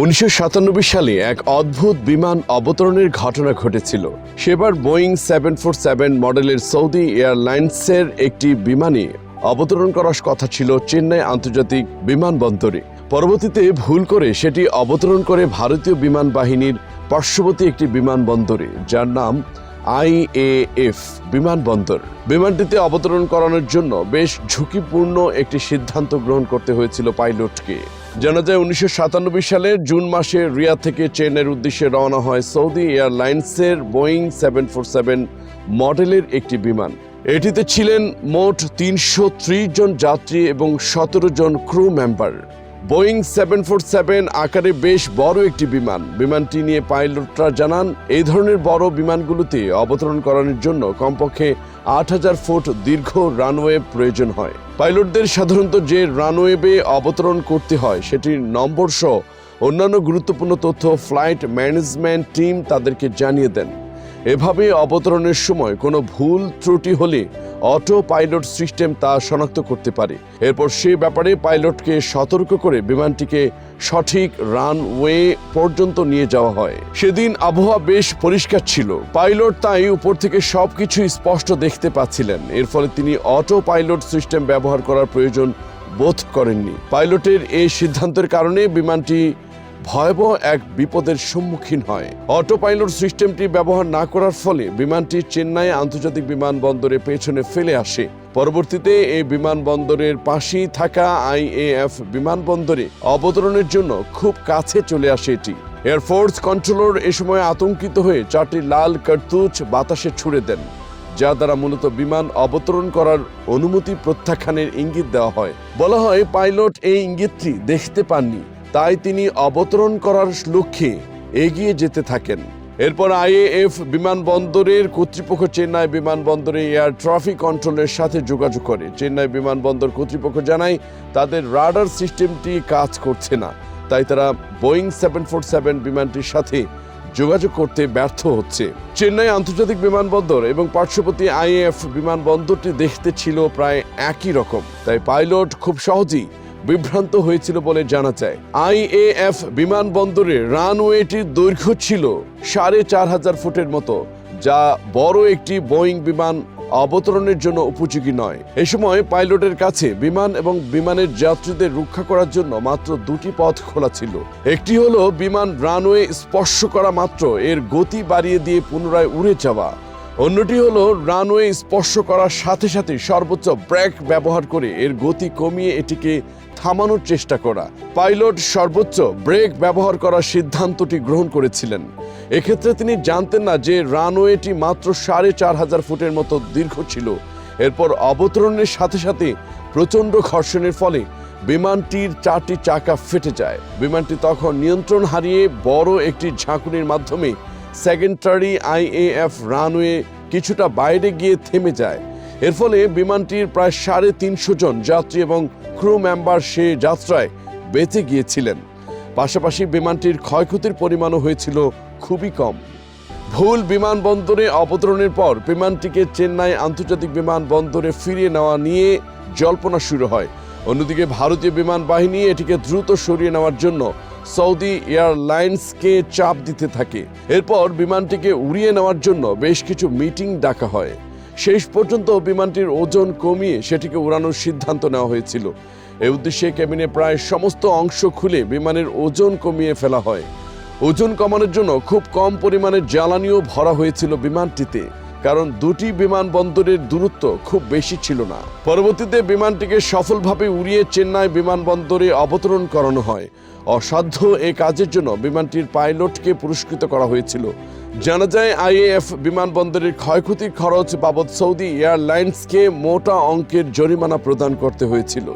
উনিশশো সাতানব্বই সালে এক অদ্ভুত বিমান অবতরণের ঘটনা ঘটেছিল। সেবার বোয়িং সেভেন ফোর সেভেন মডেলের সৌদি এয়ারলাইন্সের একটি বিমানে অবতরণ করার কথা ছিল চেন্নাই আন্তর্জাতিক বিমানবন্দরে। পরবর্তীতে ভুল করে সেটি অবতরণ করে ভারতীয় বিমান বাহিনীর পার্শ্ববর্তী একটি বিমানবন্দরে, যার নাম আইএএফ বিমানবন্দর। বিমানটিতে অবতরণ করানোর জন্য বেশ ঝুঁকিপূর্ণ একটি সিদ্ধান্ত গ্রহণ করতে হয়েছিল পাইলটকে। জানা যায়, উনিশশো সালের জুন মাসে রিয়া থেকে চেন্নাইয়ের উদ্দেশ্যে রওনা হয় সৌদি এয়ারলাইন্সের বোয়িং সেভেন ফোর সেভেন মডেলের একটি বিমান। এটিতে ছিলেন মোট তিনশো ত্রিশ জন যাত্রী এবং সতেরো জন crew member. Boeing seven four seven আকারে বেশ বড় একটি বিমান। বিমানটি নিয়ে পাইলটরা জানান, এই ধরনের বড় বিমানগুলোতে অবতরণ করানোর জন্য কমপক্ষে আট হাজার ফুট দীর্ঘ রানওয়ে প্রয়োজন হয়। পাইলটদের সাধারণত যে রানওয়েবে অবতরণ করতে হয়, সেটির নম্বর সহ অন্যান্য গুরুত্বপূর্ণ তথ্য ফ্লাইট ম্যানেজমেন্ট টিম তাদেরকে জানিয়ে দেন। এভাবে অবতরণের সময় কোনো ভুল ত্রুটি হলে অটো পাইলট সিস্টেম তা শনাক্ত করতে পারে। এরপর সে ব্যাপারে পাইলটকে সতর্ক করে বিমানটিকে সঠিক রানওয়ে পর্যন্ত নিয়ে যাওয়া হয়। সেদিন আবহাওয়া বেশ পরিষ্কার ছিল। পাইলট তাই উপর থেকে সবকিছু স্পষ্ট দেখতে পাচ্ছিলেন। এর ফলে তিনি অটো পাইলট সিস্টেম ব্যবহার করার প্রয়োজন বোধ করেননি। পাইলটের এই সিদ্ধান্তের কারণে বিমানটি ভয়াবহ এক বিপদের সম্মুখীন হয়। অটো পাইলট সিস্টেমটি ব্যবহার না করার ফলে বিমানটি চেন্নাই আন্তর্জাতিক বিমানবন্দরে পেছনে ফেলে আসে। পরবর্তীতে এই বিমানবন্দরের পাশেই থাকা আইএএফ বিমানবন্দরে অবতরণের জন্য খুব কাছে চলে আসে এটি। এয়ারফোর্স কন্ট্রোলর এ সময় আতঙ্কিত হয়ে চারটি লাল কার্তুজ বাতাসে ছুড়ে দেন, যা দ্বারা মূলত বিমান অবতরণ করার অনুমতি প্রত্যাখ্যানের ইঙ্গিত দেওয়া হয়। বলা হয় পাইলট এই ইঙ্গিতটি দেখতে পাননি। তাই তিনি অবতরণ করার লক্ষ্যে এগিয়ে যেতে থাকেন। এরপর আইএএফ বিমানবন্দরের কর্তৃপক্ষ চেন্নাই বিমানবন্দরে এয়ার ট্রাফিক কন্ট্রোলের সাথে যোগাযোগ করে। চেন্নাই বিমানবন্দর কর্তৃপক্ষ জানায়, তাদের রাডার সিস্টেমটি কাজ করছে না। তাই তারা বোয়িং সেভেন ফোর সেভেন বিমানটির সাথে যোগাযোগ করতে ব্যর্থ হচ্ছে। চেন্নাই আন্তর্জাতিক বিমানবন্দর এবং পার্শ্ববর্তী আইএফ বিমানবন্দরটি দেখতে ছিল প্রায় একই রকম। তাই পাইলট খুব সহজেই বিভ্রান্ত হয়েছিল বলে জানা যায়। আইএএফ বিমানবন্দরের রানওয়েটির দৈর্ঘ্য ছিল সাড়ে চার হাজার ফুটের মতো, যা বড় একটি বোয়িং বিমান অবতরণের জন্য উপযোগী নয়। এ সময় পাইলটের কাছে বিমান এবং বিমানের যাত্রীদের রক্ষা করার জন্য মাত্র দুটি পথ খোলা ছিল। একটি হলো বিমান রানওয়ে স্পর্শ করা মাত্র, এর গতি বাড়িয়ে দিয়ে পুনরায় উড়ে যাওয়া। অন্যটি হলো রানওয়ে স্পর্শ করার সাথে সাথে সর্বোচ্চ ব্রেক ব্যবহার করে এর গতি কমিয়ে এটিকে থামানোর চেষ্টা করা। পাইলট সর্বোচ্চ ব্রেক ব্যবহার করার সিদ্ধান্তটি গ্রহণ করেছিলেন। এক্ষেত্রে তিনি জানতেন না যে রানওয়েটি মাত্র সাড়ে চার হাজার ফুটের মতো দীর্ঘ ছিল। এরপর অবতরণের সাথে সাথে প্রচণ্ড ঘর্ষণের ফলে বিমানটির চারটি চাকা ফেটে যায়। বিমানটি তখন নিয়ন্ত্রণ হারিয়ে বড় একটি ঝাঁকুনির মাধ্যমে সেকেন্ডারি আইএএফ রানওয়ে কিছুটা বাইরে গিয়ে থেমে যায়। এর ফলে বিমানটির প্রায় সাড়ে তিনশো জন যাত্রী এবং ক্রু মেম্বার সে যাত্রায় বেঁচে গিয়েছিলেন। পাশাপাশি বিমানটির ক্ষয়ক্ষতির পরিমাণও হয়েছিল খুবই কম। ভুল বিমানবন্দরে অবতরণের পর বিমানটিকে চেন্নাই আন্তর্জাতিক বিমানবন্দরে ফিরিয়ে নেওয়া নিয়ে জল্পনা শুরু হয়। অন্যদিকে ভারতীয় বিমান বাহিনী এটিকে দ্রুত সরিয়ে নেওয়ার জন্য সৌদি এয়ারলাইন্সকে চাপ দিতে থাকে। এরপর বিমানটিকে উড়িয়ে নেওয়ার জন্য বেশ কিছু মিটিং ডাকা হয়। শেষ পর্যন্ত বিমানটির ওজন কমিয়ে সেটিকে উড়ানোর সিদ্ধান্ত নেওয়া হয়েছিল। এ উদ্দেশ্যে কেবিনে প্রায় সমস্ত অংশ খুলে বিমানের ওজন কমিয়ে ফেলা হয়। ওজন কমানোর জন্য খুব কম পরিমাণে জ্বালানিও ভরা হয়েছিল বিমানটিতে। কারণ দুটি বিমানবন্দরের দূরত্ব খুব বেশি ছিল না। পরবর্তীতে বিমানটিকে সফলভাবে উড়িয়ে চেন্নাই বিমানবন্দরে অবতরণ করানো হয়। অসাধ্য এ কাজের জন্য বিমানটির পাইলটকে পুরস্কৃত করা হয়েছিল। জানা যায়, আইএএফ বিমানবন্দরের ক্ষয়ক্ষতির খরচ বাবদ সৌদি এয়ারলাইন্সকে মোটা অঙ্কের জরিমানা প্রদান করতে হয়েছিল।